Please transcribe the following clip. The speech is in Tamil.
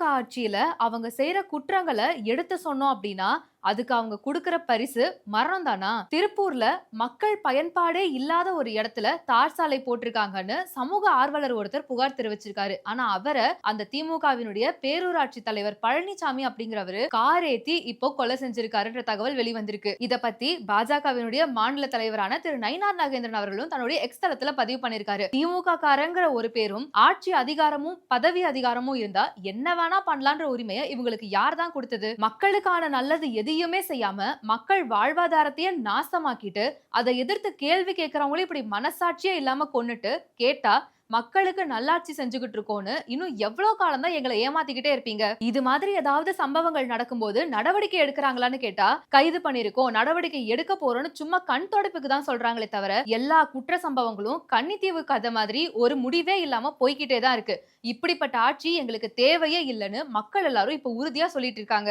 ஆட்சியில அவங்க செய்யற குற்றங்களை எடுத்து சொன்னோம் அப்படின்னா அதுக்கு அவங்க கொடுக்கற பரிசு மரணம் தானா? திருப்பூர்ல மக்கள் பயன்பாடே இல்லாத ஒரு இடத்துல தார் சாலை போட்டிருக்காங்கன்னு சமூக ஆர்வலர் ஒருத்தர் புகார் தெரிவிச்சிருக்காரு. ஆனா அவரை அந்த திமுகவினுடைய பேரூராட்சி தலைவர் பழனிசாமி அப்படிங்கிறவரு கார் இப்போ கொலை செஞ்சிருக்காருன்ற தகவல் வெளிவந்திருக்கு. இத பத்தி பாஜகவினுடைய மாநில தலைவரான திரு நயினார் நாகேந்திரன் அவர்களும் தன்னுடைய எக்ஸ் தளத்துல பதிவு பண்ணிருக்காரு திமுக காரங்கிற ஒரு பேரும் ஆட்சி அதிகாரமும் பதவி அதிகாரமும் இருந்தா என்ன வேணா பண்ணலான்ற உரிமையை இவங்களுக்கு யார் தான் கொடுத்தது? மக்களுக்கான நல்லது எது எதையுமே செய்யாம மக்கள் வாழ்வாதாரத்தையே நாசமாக்கிட்டு அதை எதிர்த்து கேள்வி கேட்கறவங்களும் இப்படி மனசாட்சியே இல்லாம கொன்னுட்டு கேட்டா மக்களுக்கு நல்லாட்சி செஞ்சுக்கிட்டு இருக்கோன்னு இன்னும் எவ்வளவு காலம் தான் எங்களை ஏமாத்திக்கிட்டே இருப்பீங்க? இது மாதிரி ஏதாவது சம்பவங்கள் நடக்கும்போது நடவடிக்கை எடுக்கிறாங்களான்னு கேட்டா கைது பண்ணிருக்கோம் நடவடிக்கை எடுக்க போறோம்னு சும்மா கண் தொடப்புக்கு தான் சொல்றாங்களே தவிர எல்லா குற்ற சம்பவங்களும் கன்னித்தீவு கதை மாதிரி ஒரு முடிவே இல்லாம போய்கிட்டே தான் இருக்கு. இப்படிப்பட்ட ஆட்சி எங்களுக்கு தேவையே இல்லைன்னு மக்கள் எல்லாரும் இப்ப உறுதியா சொல்லிட்டு இருக்காங்க.